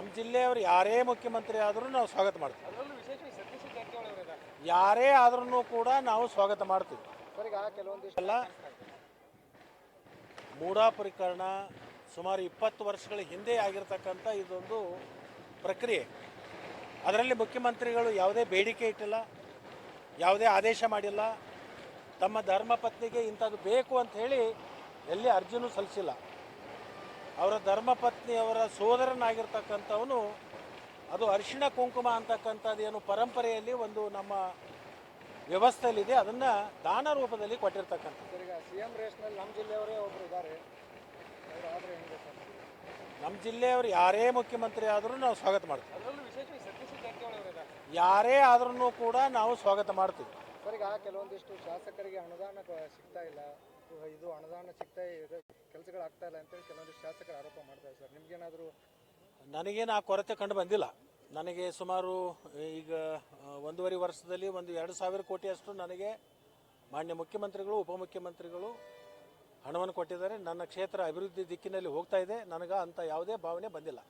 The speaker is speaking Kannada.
ನಮ್ಮ ಜಿಲ್ಲೆಯವರು ಯಾರೇ ಮುಖ್ಯಮಂತ್ರಿ ಆದರೂ ನಾವು ಸ್ವಾಗತ ಮಾಡ್ತೀವಿ. ಯಾರೇ ಆದ್ರೂ ಕೂಡ ನಾವು ಸ್ವಾಗತ ಮಾಡ್ತೀವಿ. ಅಲ್ಲ ಮೂಡಾ ಪ್ರಕರಣ ಸುಮಾರು ಇಪ್ಪತ್ತು ವರ್ಷಗಳ ಹಿಂದೆ ಆಗಿರತಕ್ಕಂಥ ಇದೊಂದು ಪ್ರಕ್ರಿಯೆ. ಅದರಲ್ಲಿ ಮುಖ್ಯಮಂತ್ರಿಗಳು ಯಾವುದೇ ಬೇಡಿಕೆ ಇಟ್ಟಿಲ್ಲ ಯಾವುದೇ ಆದೇಶ ಮಾಡಿಲ್ಲ. ತಮ್ಮ ಧರ್ಮಪತ್ನಿಗೆ ಇಂಥದ್ದು ಬೇಕು ಅಂತ ಹೇಳಿ ಎಲ್ಲಿ ಅರ್ಜಿನೂ ಸಲ್ಲಿಸಿಲ್ಲ. ಅವರ ಧರ್ಮಪತ್ನಿಯವರ ಸೋದರನಾಗಿರ್ತಕ್ಕಂಥವನು ಅದು ಅರಿಶಿಣ ಕುಂಕುಮ ಅಂತಕ್ಕಂಥದ್ದು ಏನು ಪರಂಪರೆಯಲ್ಲಿ ಒಂದು ನಮ್ಮ ವ್ಯವಸ್ಥೆಯಲ್ಲಿದೆ ಅದನ್ನು ದಾನ ರೂಪದಲ್ಲಿ ಕೊಟ್ಟಿರ್ತಕ್ಕಂಥ ನಮ್ಮ ಜಿಲ್ಲೆಯವರೇ ಯಾರೇ ಮುಖ್ಯಮಂತ್ರಿ ಆದರೂ ನಾವು ಸ್ವಾಗತ ಮಾಡ್ತೀವಿ. ಯಾರೇ ಆದ್ರೂ ಕೂಡ ನಾವು ಸ್ವಾಗತ ಮಾಡ್ತೀವಿ. ಕೆಲವೊಂದಿಷ್ಟು ಶಾಸಕರಿಗೆ ಅನುದಾನ ಸಿಗ್ತಾ ಇಲ್ಲ. ಇದು ಅನುದಾನ ಸಿಗ್ತಾ ಇದೆ. ಕೆಲಸಗಳು ಆಗ್ತಾ ಇಲ್ಲ ಅಂತೇಳಿ ಕೆಲವೊಂದು ಶಾಸಕರು ಆರೋಪ ಮಾಡ್ತಾರೆ ಸರ್. ನಿಮ್ಗೇನಾದರೂ ನನಗೇನು ಆ ಕೊರತೆ ಕಂಡು ಬಂದಿಲ್ಲ. ನನಗೆ ಸುಮಾರು ಈಗ ಒಂದೂವರೆ ವರ್ಷದಲ್ಲಿ ಒಂದು ಎರಡು ಸಾವಿರ ಕೋಟಿಯಷ್ಟು ನನಗೆ ಮಾನ್ಯ ಮುಖ್ಯಮಂತ್ರಿಗಳು ಉಪಮುಖ್ಯಮಂತ್ರಿಗಳು ಹಣವನ್ನು ಕೊಟ್ಟಿದ್ದಾರೆ. ನನ್ನ ಕ್ಷೇತ್ರ ಅಭಿವೃದ್ಧಿ ದಿಕ್ಕಿನಲ್ಲಿ ಹೋಗ್ತಾ ಇದೆ. ನನಗೆ ಅಂತ ಯಾವುದೇ ಭಾವನೆ ಬಂದಿಲ್ಲ.